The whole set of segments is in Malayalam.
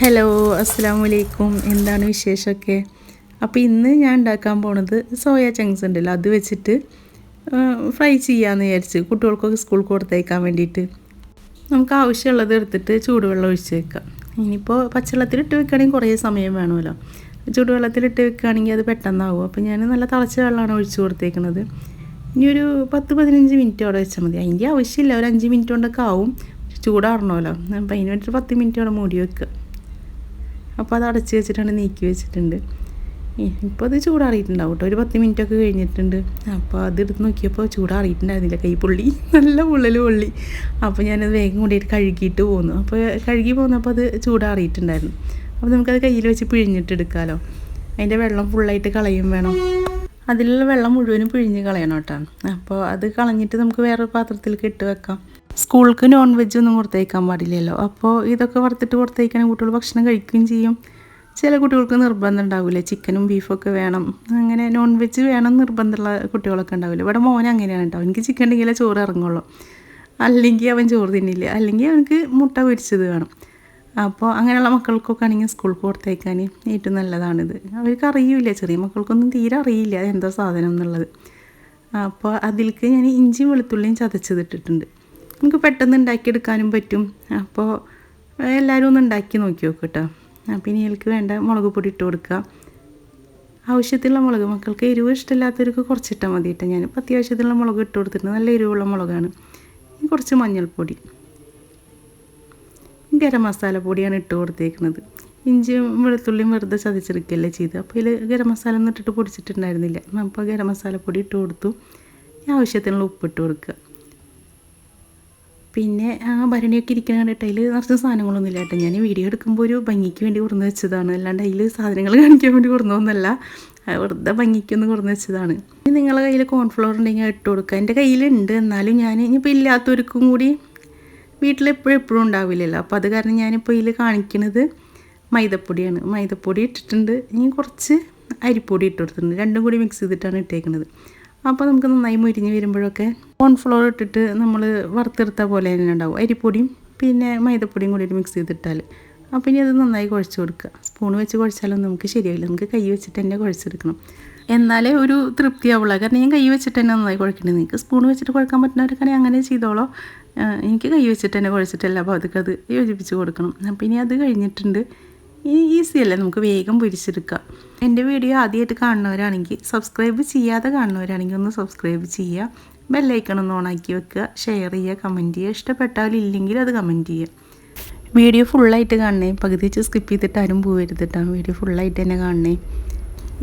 ഹലോ അസ്സാം വലൈക്കും എന്താണ് വിശേഷമൊക്കെ? അപ്പോൾ ഇന്ന് ഞാൻ ഉണ്ടാക്കാൻ പോണത് സോയ ചങ്ക്സ് ഉണ്ടല്ലോ. അത് വെച്ചിട്ട് ഫ്രൈ ചെയ്യാമെന്ന് വിചാരിച്ച് കുട്ടികൾക്കൊക്കെ സ്കൂൾ കൊടുത്തേക്കാൻ വേണ്ടിയിട്ട്. നമുക്ക് ആവശ്യമുള്ളത് എടുത്തിട്ട് ചൂടുവെള്ളം ഒഴിച്ച് വെക്കാം. ഇനിയിപ്പോൾ പച്ചവെള്ളത്തിലിട്ട് വെക്കുകയാണെങ്കിൽ കുറേ സമയം വേണമല്ലോ. ചൂടുവെള്ളത്തിലിട്ട് വെക്കുകയാണെങ്കിൽ അത് പെട്ടെന്നാവും. അപ്പോൾ ഞാൻ നല്ല തിളച്ച വെള്ളമാണ് ഒഴിച്ച് കൊടുത്തേക്കുന്നത്. ഇനി ഒരു പത്ത് പതിനഞ്ച് മിനിറ്റ് അവിടെ വെച്ചാൽ മതി. അതിന്റെ ആവശ്യമില്ല. ഒരു അഞ്ച് മിനിറ്റ് കൊണ്ടൊക്കെ ആവും. ചൂടാറണമല്ലോ. അപ്പോൾ അതിന് വേണ്ടിയിട്ട് പത്ത് മിനിറ്റ് അവിടെ മൂടി വെക്കുക. അപ്പോൾ അത് അടച്ച് വെച്ചിട്ടാണ് നീക്കി വെച്ചിട്ടുണ്ട്. ഇപ്പോൾ അത് ചൂടാറിയിട്ടുണ്ടാവും കേട്ടോ. ഒരു പത്ത് മിനിറ്റ് ഒക്കെ കഴിഞ്ഞിട്ടുണ്ട്. അപ്പോൾ അത് എടുത്ത് നോക്കിയപ്പോൾ ചൂടാറിയിട്ടുണ്ടായിരുന്നില്ല കൈ പൊള്ളി. നല്ല പൊള്ളൽ പൊള്ളി. അപ്പോൾ ഞാനത് വേഗം കൊണ്ടുപോയിട്ട് കഴുകിയിട്ട് പോന്നു. അപ്പോൾ കഴുകി പോന്നപ്പോൾ അത് ചൂടാറിയിട്ടുണ്ടായിരുന്നു. അപ്പോൾ നമുക്കത് കയ്യിൽ വെച്ച് പിഴിഞ്ഞിട്ട് എടുക്കാമല്ലോ അതിന്റെ വെള്ളം ഫുള്ളായിട്ട് കളയും വേണം. അതിലുള്ള വെള്ളം മുഴുവനും പിഴിഞ്ഞ് കളയണം കേട്ടോ. അപ്പോൾ അത് കളഞ്ഞിട്ട് നമുക്ക് വേറെ പാത്രത്തിലേക്ക് ഇട്ട് വെക്കാം. സ്കൂൾക്ക് നോൺ വെജ് ഒന്നും കൊടുത്തേക്കാൻ പാടില്ലല്ലോ. അപ്പോൾ ഇതൊക്കെ വറുത്തിട്ട് കൊടുത്തേക്കാൻ കുട്ടികൾ ഭക്ഷണം കഴിക്കുകയും ചെയ്യും. ചില കുട്ടികൾക്ക് നിർബന്ധം ഉണ്ടാവില്ല ചിക്കനും ബീഫൊക്കെ വേണം. അങ്ങനെ നോൺ വെജ് വേണം നിർബന്ധമുള്ള കുട്ടികളൊക്കെ ഉണ്ടാവില്ല. ഇവിടെ മോൻ അങ്ങനെയാണ് കേട്ടോ. എനിക്ക് ചിക്കൻ ഉണ്ടെങ്കിൽ ചോറ് ഇറങ്ങുള്ളൂ. അല്ലെങ്കിൽ അവൻ ചോറ് തിന്നില്ല. അല്ലെങ്കിൽ അവനക്ക് മുട്ട പൊരിച്ചത് വേണം. അപ്പോൾ അങ്ങനെയുള്ള മക്കൾക്കൊക്കെ ആണെങ്കിൽ സ്കൂൾ കൊടുത്തേക്കാൻ ഏറ്റവും നല്ലതാണിത്. അവർക്ക് അറിയില്ല. ചെറിയ മക്കൾക്കൊന്നും തീരെ അറിയില്ല എന്താ സാധനം എന്നുള്ളത്. അപ്പോൾ അതിലേക്ക് ഞാൻ ഇഞ്ചിയും വെളുത്തുള്ളിയും ചതച്ചതിട്ടിട്ടുണ്ട് നമുക്ക് പെട്ടെന്ന് ഉണ്ടാക്കിയെടുക്കാനും പറ്റും. അപ്പോൾ എല്ലാവരും ഒന്ന് ഉണ്ടാക്കി നോക്കി നോക്കും കേട്ടോ അപ്പോൾ ഇനി എനിക്ക് വേണ്ട മുളക് പൊടി ഇട്ട് കൊടുക്കുക. ആവശ്യത്തിലുള്ള മുളക് മക്കൾക്ക് എരിവ് ഇഷ്ടമില്ലാത്തവർക്ക് കുറച്ചിട്ടാൽ മതി കേട്ടോ ഞാനിപ്പോൾ അത്യാവശ്യത്തിലുള്ള മുളക് ഇട്ട് കൊടുത്തിട്ടുണ്ട്. നല്ല എരിവുള്ള മുളകാണ്. കുറച്ച് മഞ്ഞൾപ്പൊടി. ഗരം മസാല പൊടിയാണ് ഇട്ട് കൊടുത്തേക്കുന്നത്. ഇഞ്ചിയും വെളുത്തുള്ളിയും വെറുതെ ചതച്ചെടുക്കുകയല്ലേ ചെയ്ത് അപ്പോൾ ഇതിൽ ഗരം മസാല ഒന്നും ഇട്ടിട്ട് പൊടിച്ചിട്ടുണ്ടായിരുന്നില്ല. അപ്പോൾ ഗരം മസാല പൊടി ഇട്ട് കൊടുത്തു. ആവശ്യത്തിനുള്ള ഉപ്പിട്ട് കൊടുക്കുക. പിന്നെ ആ ഭരണിയൊക്കെ ഇരിക്കുന്ന കണ്ടിട്ട് അതിൽ നിറച്ച് സാധനങ്ങളൊന്നും ഇല്ല കേട്ടോ. ഞാൻ വീഡിയോ എടുക്കുമ്പോൾ ഒരു ഭംഗിക്ക് വേണ്ടി കുറന്ന് വെച്ചതാണ്. അല്ലാണ്ട് അതിൽ സാധനങ്ങൾ കാണിക്കാൻ വേണ്ടി കുറന്നൊന്നുമല്ല വെറുതെ ഭംഗിക്കൊന്ന് കുറന്ന് വെച്ചതാണ്. ഇനി നിങ്ങളുടെ കയ്യിൽ കോൺഫ്ലോർ ഉണ്ടെങ്കിൽ ഇട്ട് കൊടുക്കുക എന്റെ കയ്യിലുണ്ട്. എന്നാലും ഞാൻ ഇനിയിപ്പോൾ ഇല്ലാത്തവർക്കും കൂടി വീട്ടിൽ എപ്പോഴും എപ്പോഴും ഉണ്ടാവില്ലല്ലോ. അപ്പോൾ അത് കാരണം ഞാനിപ്പോൾ ഇതിൽ കാണിക്കുന്നത് മൈദപ്പൊടിയാണ്. മൈദപ്പൊടി ഇട്ടിട്ടുണ്ട്. ഇനി കുറച്ച് അരിപ്പൊടി ഇട്ട് കൊടുത്തിട്ടുണ്ട്. രണ്ടും കൂടി മിക്സ് ചെയ്തിട്ടാണ് ഇട്ടേക്കുന്നത് അപ്പോൾ നമുക്ക് നന്നായി മുരിഞ്ഞ് വരുമ്പോഴൊക്കെ കോൺഫ്ലോർ ഇട്ടിട്ട് നമ്മൾ വറുത്തെടുത്ത പോലെ തന്നെ ഉണ്ടാവും. അരിപ്പൊടിയും പിന്നെ മൈദപ്പൊടിയും കൂടി മിക്സ് ചെയ്തിട്ടാൽ അപ്പോൾ ഇനി അത് നന്നായി കുഴച്ച് കൊടുക്കുക. സ്പൂൺ വെച്ച് കുഴച്ചാലൊന്നും നമുക്ക് ശരിയാവില്ല. നമുക്ക് കൈ വെച്ചിട്ട് തന്നെ കുഴച്ചെടുക്കണം. എന്നാലേ ഒരു തൃപ്തിയാവുള്ളൂ. കാരണം ഞാൻ കൈ വെച്ചിട്ട് തന്നെ നന്നായി കുഴക്കേണ്ടത് നിങ്ങൾക്ക് സ്പൂൺ വെച്ചിട്ട് കുഴക്കാൻ പറ്റുന്നവർക്കാണെങ്കിൽ അങ്ങനെ ചെയ്തോളോ. എനിക്ക് കൈ വെച്ചിട്ട് തന്നെ കുഴച്ചിട്ടല്ല. അപ്പോൾ അതൊക്കെ അത് യോജിപ്പിച്ച് കൊടുക്കണം. അപ്പോൾ ഇനി അത് കഴിഞ്ഞിട്ടുണ്ട്. ഇനി ഈസി അല്ലേ? നമുക്ക് വേഗം പൊരിച്ചെടുക്കാം എന്റെ വീഡിയോ ആദ്യമായിട്ട് കാണുന്നവരാണെങ്കിൽ സബ്സ്ക്രൈബ് ചെയ്യാതെ കാണുന്നവരാണെങ്കിൽ ഒന്ന് സബ്സ്ക്രൈബ് ചെയ്യുക. ബെല്ലൈക്കൺ ഒന്ന് ഓണാക്കി വെക്കുക. ഷെയർ ചെയ്യുക കമന്റ് ചെയ്യുക. ഇഷ്ടപ്പെട്ടാലില്ലെങ്കിൽ അത് കമന്റ് ചെയ്യുക. വീഡിയോ ഫുള്ളായിട്ട് കാണണേ. പകുതി വെച്ച് സ്കിപ്പ് ചെയ്തിട്ട് ആരും പോകരുതിട്ടാണ് വീഡിയോ ഫുള്ളായിട്ട് തന്നെ കാണണേ.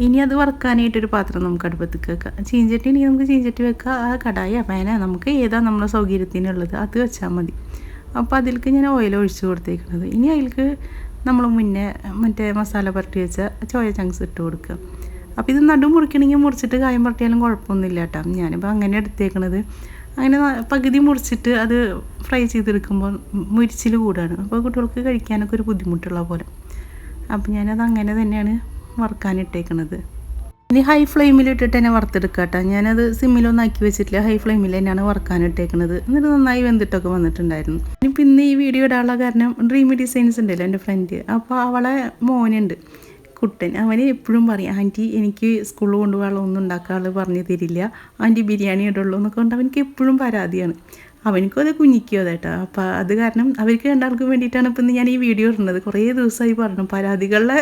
ഇനി അത് വറുക്കാനായിട്ടൊരു പാത്രം നമുക്ക് അടുപ്പത്തേക്ക് വെക്കാം. ചീഞ്ചട്ടി ഇനി നമുക്ക് ചീഞ്ചട്ടി വെക്കാം. ആ കടായ പാന നമുക്ക് ഏതാ നമ്മുടെ സൗകര്യത്തിനുള്ളത് അത് വെച്ചാൽ മതി. അപ്പോൾ അതിലേക്ക് ഞാൻ ഓയിൽ ഒഴിച്ച് കൊടുത്തേക്കുന്നത് ഇനി അതിലേക്ക് നമ്മൾ മുന്നേ മറ്റേ മസാല പുരട്ടി വെച്ച ചോയ ചങ്ക്സ് ഇട്ട് കൊടുക്കുക. അപ്പോൾ ഇത് നടു മുറിക്കണമെങ്കിൽ മുറിച്ചിട്ട് കായം പുരട്ടിയാലും കുഴപ്പമൊന്നുമില്ല കേട്ടോ. ഞാനിപ്പോൾ അങ്ങനെ എടുത്തേക്കണത്. അങ്ങനെ പകുതി മുറിച്ചിട്ട് അത് ഫ്രൈ ചെയ്തെടുക്കുമ്പോൾ മുരിച്ചിൽ കൂടാണ്. അപ്പോൾ കുട്ടികൾക്ക് കഴിക്കാനൊക്കെ ഒരു ബുദ്ധിമുട്ടുള്ള പോലെ. അപ്പോൾ ഞാനത് അങ്ങനെ തന്നെയാണ് വറുക്കാനിട്ടേക്കണത്. ഇനി ഹൈ ഫ്ലെയിമിൽ ഇട്ടിട്ട് തന്നെ വറുത്തെടുക്കുക കേട്ടോ ഞാനത് സിമ്മിലൊന്നും ആക്കി വെച്ചിട്ടില്ല. ഹൈ ഫ്ലെയിമിൽ തന്നെയാണ് വറുക്കാനിട്ടേക്കണത് എന്നിട്ട് നന്നായി വെന്തിട്ടൊക്കെ വന്നിട്ടുണ്ടായിരുന്നു. ഇനി പിന്നെ ഈ വീഡിയോ ഇടാനുള്ള കാരണം ഡ്രീമി ഡിസൈൻസ് ഉണ്ടല്ലോ എന്റെ ഫ്രണ്ട് അപ്പോൾ അവളെ മോനുണ്ട് കുട്ടൻ. അവൻ എപ്പോഴും പറയും ആന്റി എനിക്ക് സ്കൂളിൽ കൊണ്ടുപോകാനുള്ള ഒന്നും ഉണ്ടാക്കാനുള്ള പറഞ്ഞു തരില്ല. ആന്റി ബിരിയാണി ഇടുള്ളൂ എന്നൊക്കെ കൊണ്ട് അവനക്ക് എപ്പോഴും പരാതിയാണ്. അവനക്കും അത് കുഞ്ഞിക്കോ അതേട്ടാ അപ്പോൾ അത് കാരണം അവർക്ക് രണ്ടാൾക്കും വേണ്ടിയിട്ടാണ് ഇപ്പം ഞാൻ ഈ വീഡിയോ ഇടുന്നത്. കുറേ ദിവസമായി പറഞ്ഞു പരാതികളുടെ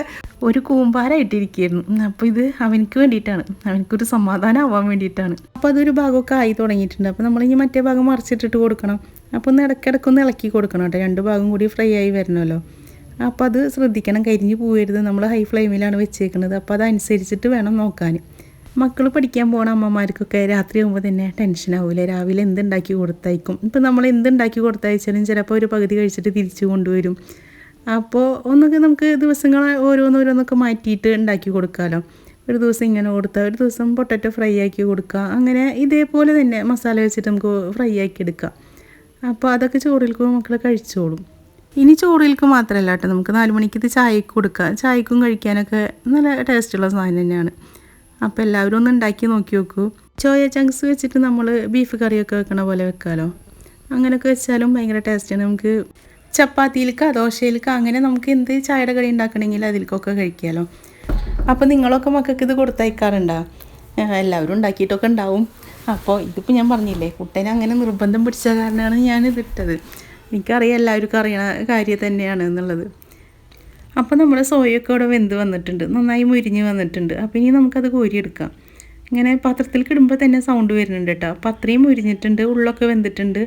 ഒരു കൂമ്പാര ഇട്ടിരിക്കുകയായിരുന്നു അപ്പോൾ ഇത് അവനക്ക് വേണ്ടിയിട്ടാണ്. അവനക്കൊരു സമാധാനം ആവാൻ വേണ്ടിയിട്ടാണ്. അപ്പോൾ അതൊരു ഭാഗമൊക്കെ ആയി തുടങ്ങിയിട്ടുണ്ട്. അപ്പോൾ നമ്മളിനി മറ്റേ ഭാഗം മറിച്ചിട്ടിട്ട് കൊടുക്കണം. അപ്പോൾ ഒന്ന് ഇടയ്ക്കിടയ്ക്കൊന്ന് ഇളക്കി കൊടുക്കണം കേട്ടോ. രണ്ട് ഭാഗം കൂടി ഫ്രൈ ആയി വരണമല്ലോ. അപ്പോൾ അത് ശ്രദ്ധിക്കണം. കരിഞ്ഞ് പോകരുത് നമ്മൾ ഹൈ ഫ്ലെയിമിലാണ് വെച്ചേക്കുന്നത്. അപ്പോൾ അതനുസരിച്ചിട്ട് വേണം നോക്കാൻ. മക്കൾ പഠിക്കാൻ പോണ അമ്മമാർക്കൊക്കെ രാത്രി ആകുമ്പോൾ തന്നെ ടെൻഷൻ ആവില്ല രാവിലെ എന്തുണ്ടാക്കി കൊടുത്തയക്കും. ഇപ്പം നമ്മൾ എന്തുണ്ടാക്കി കൊടുത്തയച്ചാലും ചിലപ്പോൾ ഒരു പകുതി കഴിച്ചിട്ട് തിരിച്ചു കൊണ്ടുവരും. അപ്പോൾ ഒന്നൊക്കെ നമുക്ക് ദിവസങ്ങൾ ഓരോന്നോരോന്നൊക്കെ മാറ്റിയിട്ട് ഉണ്ടാക്കി കൊടുക്കാമല്ലോ ഒരു ദിവസം ഇങ്ങനെ കൊടുക്കുക ഒരു ദിവസം പൊട്ടറ്റോ ഫ്രൈ ആക്കി കൊടുക്കുക അങ്ങനെ ഇതേപോലെ തന്നെ മസാല വെച്ചിട്ട് നമുക്ക് ഫ്രൈ ആക്കി എടുക്കാം. അപ്പോൾ അതൊക്കെ ചോറിൽക്ക് മക്കൾ കഴിച്ചോളും. ഇനി ചോറിൽക്ക് മാത്രമല്ല കേട്ടോ നമുക്ക് നാല് മണിക്ക് ഇത് ചായക്ക് കൊടുക്കാം. ചായക്കും കഴിക്കാനൊക്കെ നല്ല ടേസ്റ്റുള്ള സാധനം തന്നെയാണ്. അപ്പോൾ എല്ലാവരും ഒന്ന് ഉണ്ടാക്കി നോക്കി നോക്കൂ. ചോയ ചങ്ക്സ് വെച്ചിട്ട് നമ്മൾ ബീഫ് കറിയൊക്കെ വെക്കണ പോലെ വെക്കാമല്ലോ അങ്ങനെയൊക്കെ വെച്ചാലും ഭയങ്കര ടേസ്റ്റാണ് നമുക്ക് ചപ്പാത്തിയിലേക്ക് ദോശയിലേക്ക് അങ്ങനെ നമുക്ക് എന്ത് ചായയുടെ കടി ഉണ്ടാക്കണമെങ്കിൽ അതിലേക്കൊക്കെ കഴിക്കാമല്ലോ അപ്പോൾ നിങ്ങളൊക്കെ മക്കൾക്ക് ഇത് കൊടുത്തയക്കാറുണ്ടോ? എല്ലാവരും ഉണ്ടാക്കിയിട്ടൊക്കെ ഉണ്ടാവും. അപ്പോൾ ഇതിപ്പോൾ ഞാൻ പറഞ്ഞില്ലേ കുട്ടനെ അങ്ങനെ നിർബന്ധം പിടിച്ച കാരണമാണ് ഇത് ഇട്ടത്. എനിക്കറിയാം എല്ലാവർക്കും അറിയണ കാര്യം തന്നെയാണ് എന്നുള്ളത്. അപ്പോൾ നമ്മുടെ സോയൊക്കെ ഇവിടെ വെന്ത് വന്നിട്ടുണ്ട് നന്നായി മുരിഞ്ഞ് വന്നിട്ടുണ്ട്. അപ്പോൾ ഇനി നമുക്കത് കോരിയെടുക്കാം. ഇങ്ങനെ പാത്രത്തിൽ കിടുമ്പോൾ തന്നെ സൗണ്ട് വരുന്നുണ്ട് കേട്ടോ. അപ്പോൾ അത്രയും മുരിഞ്ഞിട്ടുണ്ട് ഉള്ളൊക്കെ വെന്തിട്ടുണ്ട്.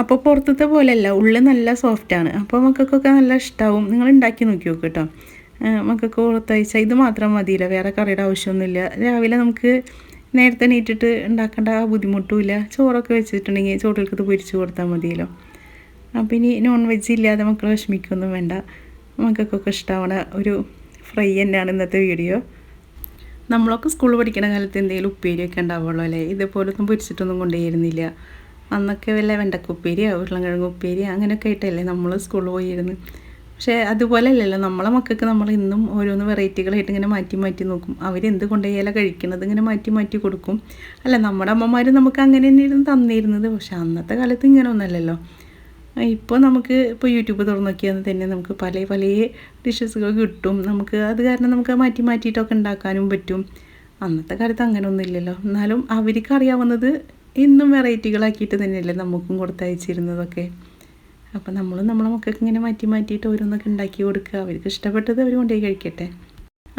അപ്പോൾ പുറത്തത്തെ പോലെയല്ല ഉള്ളിൽ നല്ല സോഫ്റ്റാണ് അപ്പോൾ മക്കൾക്കൊക്കെ നല്ല ഇഷ്ടമാവും നിങ്ങൾ ഉണ്ടാക്കി നോക്കി നോക്ക് കേട്ടോ മക്കൾക്ക് പുറത്തയച്ച ഇത് മാത്രം മതിയില്ല വേറെ കറിയുടെ ആവശ്യമൊന്നുമില്ല. രാവിലെ നമുക്ക് നേരത്തെ നീറ്റിട്ട് ഉണ്ടാക്കേണ്ട ബുദ്ധിമുട്ടുമില്ല ചോറൊക്കെ വെച്ചിട്ടുണ്ടെങ്കിൽ ചോറിലേക്ക് പൊരിച്ച് കൊടുത്താൽ മതിയല്ലോ. അപ്പം ഇനി നോൺ വെജ് ഇല്ലാതെ മക്കൾ വിഷമിക്കൊന്നും വേണ്ട. മക്കൾക്കൊക്കെ ഇഷ്ടമാവണ ഒരു ഫ്രൈ തന്നെയാണ് ഇന്നത്തെ വീഡിയോ നമ്മളൊക്കെ സ്കൂളിൽ പഠിക്കുന്ന കാലത്ത് എന്തെങ്കിലും ഉപ്പേരിയൊക്കെ ഉണ്ടാവുള്ളൂ അല്ലേ? ഇതേപോലൊന്നും പൊരിച്ചിട്ടൊന്നും കൊണ്ടുപോയിരുന്നില്ല. അന്നൊക്കെ വല്ല വെണ്ടക്കുപ്പേരിയോ ഉരുളൻകിഴങ്ങ് ഉപ്പേരിയോ അങ്ങനെയൊക്കെ ആയിട്ടല്ലേ നമ്മൾ സ്കൂളിൽ പോയിരുന്നു. പക്ഷേ അതുപോലെ അല്ലല്ലോ നമ്മളെ മക്കൾക്ക് നമ്മൾ ഇന്നും ഓരോന്ന് വെറൈറ്റികളായിട്ട് ഇങ്ങനെ മാറ്റി മാറ്റി നോക്കും. അവരെന്ത് കൊണ്ടുപോയാലും കഴിക്കുന്നത് ഇങ്ങനെ മാറ്റി മാറ്റി കൊടുക്കും. അല്ല നമ്മുടെ അമ്മമാർ നമുക്ക് അങ്ങനെ തന്നെയായിരുന്നു തന്നിരുന്നത്. പക്ഷേ അന്നത്തെ കാലത്ത് ഇങ്ങനെ ഒന്നല്ലല്ലോ. ഇപ്പോൾ നമുക്ക് ഇപ്പോൾ യൂട്യൂബ് തുറന്നു നോക്കിയാൽ തന്നെ നമുക്ക് പല പല ഡിഷസുകൾ കിട്ടും. നമുക്ക് അത് കാരണം നമുക്ക് മാറ്റി മാറ്റിയിട്ടൊക്കെ ഉണ്ടാക്കാനും പറ്റും. അന്നത്തെ കാലത്ത് അങ്ങനെ ഒന്നുമില്ലല്ലോ. എന്നാലും അവർക്ക് അറിയാവുന്നത് ഇന്നും വെറൈറ്റികളാക്കിയിട്ട് തന്നെയല്ലേ നമുക്കും കൊടുത്തയച്ചിരുന്നതൊക്കെ. അപ്പോൾ നമ്മൾ നമ്മളെ മക്കൾക്ക് ഇങ്ങനെ മാറ്റി മാറ്റിയിട്ട് ഓരോന്നൊക്കെ ഉണ്ടാക്കി കൊടുക്കുക. അവർക്ക് ഇഷ്ടപ്പെട്ടത് അവർ കൊണ്ടുപോയി കഴിക്കട്ടെ.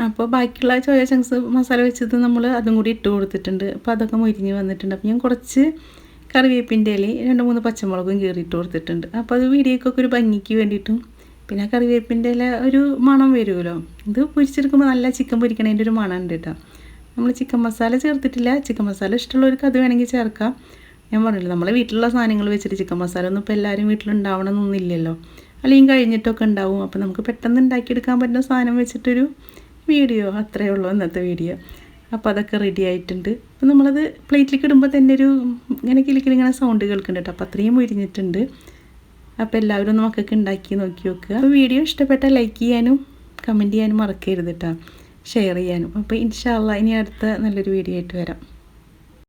അപ്പോൾ ബാക്കിയുള്ള ചോയ ചങ്ക്സ് മസാല വെച്ചത് നമ്മൾ അതും കൂടി ഇട്ട് കൊടുത്തിട്ടുണ്ട്. അപ്പോൾ അതൊക്കെ മൊരിഞ്ഞ് വന്നിട്ടുണ്ട്. അപ്പോൾ ഞാൻ കുറച്ച് കറിവേപ്പിന്റെ ഇല രണ്ട് മൂന്ന് പച്ചമുളകും കീറിയിട്ട് കൊടുത്തിട്ടുണ്ട്. അപ്പോൾ അത് വീഡിയോക്കൊക്കെ ഒരു ഭംഗിക്ക് വേണ്ടിയിട്ടും പിന്നെ കറിവേപ്പിന്റെ ഇല ഒരു മണം വരുമല്ലോ. ഇത് പൊരിച്ചെടുക്കുമ്പോൾ നല്ല ചിക്കൻ പൊരിക്കണതിന്റെ ഒരു മണം ഉണ്ട് കേട്ടോ. നമ്മൾ ചിക്കൻ മസാല ചേർത്തിട്ടില്ല. ചിക്കൻ മസാല ഇഷ്ടമുള്ളവർക്ക് അത് വേണമെങ്കിൽ ചേർക്കാം. ഞാൻ പറഞ്ഞില്ല നമ്മളെ വീട്ടിലുള്ള സാധനങ്ങൾ വെച്ചിട്ട് ചിക്കൻ മസാല ഒന്നും ഇപ്പോൾ എല്ലാവരും വീട്ടിലുണ്ടാവണമെന്നൊന്നുമില്ലല്ലോ അല്ലെങ്കിൽ കഴിഞ്ഞിട്ടൊക്കെ ഉണ്ടാവും. അപ്പോൾ നമുക്ക് പെട്ടെന്ന് ഉണ്ടാക്കിയെടുക്കാൻ പറ്റുന്ന സാധനം വെച്ചിട്ടൊരു വീഡിയോ. അത്രയേ ഉള്ളൂ ഇന്നത്തെ വീഡിയോ. അപ്പോൾ അതൊക്കെ റെഡി ആയിട്ടുണ്ട്. അപ്പോൾ നമ്മളത് പ്ലേറ്റിലേക്ക് ഇടുമ്പോൾ തന്നെ ഒരു ഇങ്ങനെ കിളിക്കിളിങ്ങനെ സൗണ്ട് കേൾക്കുന്നുണ്ട് കേട്ടോ. അപ്പോൾ അത്രയും ഉരിഞ്ഞിട്ടുണ്ട് അപ്പോൾ എല്ലാവരും ഒന്ന് മക്കൾക്ക് ഉണ്ടാക്കി നോക്കി നോക്കുക. അപ്പോൾ വീഡിയോ ഇഷ്ടപ്പെട്ടാൽ ലൈക്ക് ചെയ്യാനും കമന്റ് ചെയ്യാനും മറക്കരുത് കേട്ടോ. ഷെയർ ചെയ്യാനും. അപ്പോൾ ഇൻഷാല്ല ഇനി അടുത്ത നല്ലൊരു വീഡിയോ ആയിട്ട് വരാം.